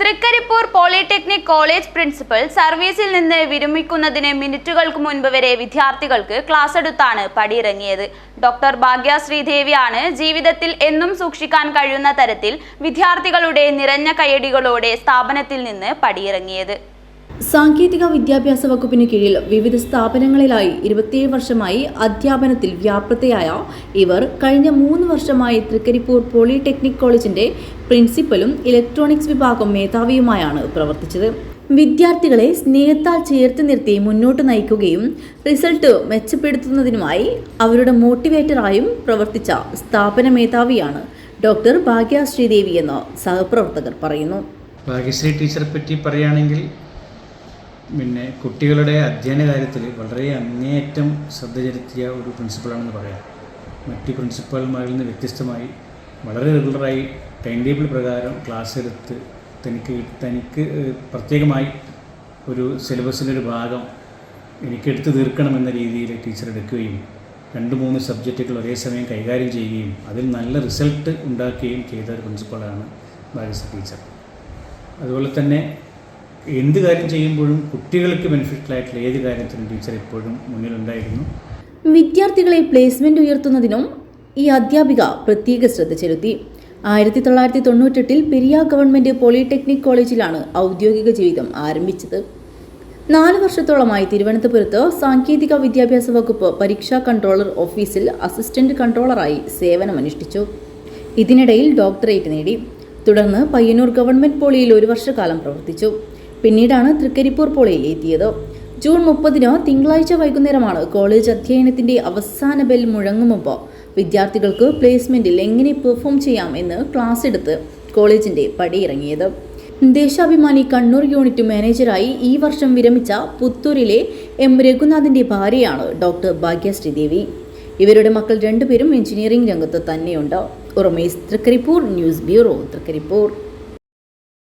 Trikaripur polytechnic college principal സർവീസിൽ നിന്ന് വിരമിക്കുന്നതിന് മിനിറ്റുകൾക്ക് മുൻപ് വരെ വിദ്യാർത്ഥികൾക്ക് ക്ലാസ് എടുത്താണ് പടിയിറങ്ങിയത്. ഡോക്ടർ ഭാഗ്യ ശ്രീദേവിയാണ് ജീവിതത്തിൽ എന്നും സൂക്ഷിക്കാൻ കഴിയുന്ന തരത്തിൽ വിദ്യാർത്ഥികളുടെ നിറഞ്ഞ കയ്യടികളോടെ സ്ഥാപനത്തിൽ നിന്ന് പടിയിറങ്ങിയത്. സാങ്കേതിക വിദ്യാഭ്യാസ വകുപ്പിന് കീഴിൽ വിവിധ സ്ഥാപനങ്ങളിലായി ഇരുപത്തിയേഴ് വർഷമായി അധ്യാപനത്തിൽ വ്യാപൃതയായ ഇവർ കഴിഞ്ഞ മൂന്ന് വർഷമായി തൃക്കരിപ്പൂർ പോളിടെക്നിക് കോളേജിന്റെ പ്രിൻസിപ്പലും ഇലക്ട്രോണിക്സ് വിഭാഗം മേധാവിയുമായാണ് പ്രവർത്തിച്ചത്. വിദ്യാർത്ഥികളെ സ്നേഹത്താൽ ചേർത്ത് നിർത്തി മുന്നോട്ട് നയിക്കുകയും റിസൾട്ട് മെച്ചപ്പെടുത്തുന്നതിനുമായി അവരുടെ മോട്ടിവേറ്ററായും പ്രവർത്തിച്ച സ്ഥാപന മേധാവിയാണ് ഡോക്ടർ ഭാഗ്യ ശ്രീദേവി എന്ന് സഹപ്രവർത്തകർ പറയുന്നു. ഭാഗ്യശ്രീ ടീച്ചറെ പറ്റി പറയുകയാണെങ്കിൽ പിന്നെ കുട്ടികളുടെ അധ്യയന കാര്യത്തിൽ വളരെ അങ്ങേയറ്റം ശ്രദ്ധ ചെലുത്തിയ ഒരു പ്രിൻസിപ്പളാണെന്ന് പറയാം. മറ്റ് പ്രിൻസിപ്പൽമാരിൽ നിന്ന് വ്യത്യസ്തമായി വളരെ റെഗുലറായി ടൈം ടേബിൾ പ്രകാരം ക്ലാസ് എടുത്ത് തനിക്ക് തനിക്ക് പ്രത്യേകമായി ഒരു സിലബസിന്റെ ഒരു ഭാഗം എനിക്ക് എടുത്തു തീർക്കണമെന്ന രീതിയിൽ ടീച്ചർ എടുക്കുകയും രണ്ട് മൂന്ന് സബ്ജക്റ്റുകൾ ഒരേ സമയം കൈകാര്യം ചെയ്യുകയും അതിൽ നല്ല റിസൾട്ട് ഉണ്ടാക്കുകയും ചെയ്ത ഒരു പ്രിൻസിപ്പളാണ് ഭാഗ്യശ്രീ ടീച്ചർ. അതുപോലെ തന്നെ എന്ത് കാര്യം ചെയ്യുമ്പോഴും കുട്ടികൾക്ക് ബെനിഫിറ്റ് ആയിട്ടുള്ള ഏത് കാര്യത്തിനും ടീച്ചർ എപ്പോഴും മുന്നിലുണ്ടായിരുന്നു. വിദ്യാർത്ഥികളെ പ്ലേസ്മെന്റ് ഉയർത്തുന്നതിനും ഈ അധ്യാപിക പ്രത്യേക ശ്രദ്ധ ചെലുത്തി. ആയിരത്തി തൊള്ളായിരത്തി തൊണ്ണൂറ്റെട്ടിൽ പെരിയ ഗവൺമെന്റ് പോളിടെക്നിക് കോളേജിലാണ് ഔദ്യോഗിക ജീവിതം ആരംഭിച്ചത്. നാല് വർഷത്തോളമായി തിരുവനന്തപുരത്ത് സാങ്കേതിക വിദ്യാഭ്യാസ വകുപ്പ് പരീക്ഷാ കൺട്രോളർ ഓഫീസിൽ അസിസ്റ്റന്റ് കൺട്രോളറായി സേവനമനുഷ്ഠിച്ചു ഇതിനിടയിൽ ഡോക്ടറേറ്റ് നേടി. തുടർന്ന് പയ്യന്നൂർ ഗവൺമെന്റ് പോളിയിൽ ഒരു വർഷക്കാലം പ്രവർത്തിച്ചു. പിന്നീടാണ് തൃക്കരിപ്പൂർ പോളയിൽ എത്തിയത്. ജൂൺ മുപ്പതിന് തിങ്കളാഴ്ച വൈകുന്നേരമാണ് കോളേജ് അധ്യയനത്തിന്റെ അവസാന ബെൽ മുഴങ്ങും മുമ്പ് വിദ്യാർത്ഥികൾക്ക് പ്ലേസ്മെന്റിൽ എങ്ങനെ പെർഫോം ചെയ്യാം എന്ന് ക്ലാസ് എടുത്ത് കോളേജിന്റെ പടിയിറങ്ങിയത് ദേശാഭിമാനി കണ്ണൂർ യൂണിറ്റ് മാനേജറായി ഈ വർഷം വിരമിച്ച പുത്തൂരിലെ എം രഘുനാഥിന്റെ ഭാര്യയാണ് ഡോക്ടർ ഭാഗ്യശ്രീ ദേവി ഇവരുടെ മക്കൾ രണ്ടുപേരും എഞ്ചിനീയറിംഗ് രംഗത്ത് തന്നെയുണ്ട്. ഉറമേസ് തൃക്കരിപ്പൂർ ന്യൂസ് ബ്യൂറോ തൃക്കരിപ്പൂർ.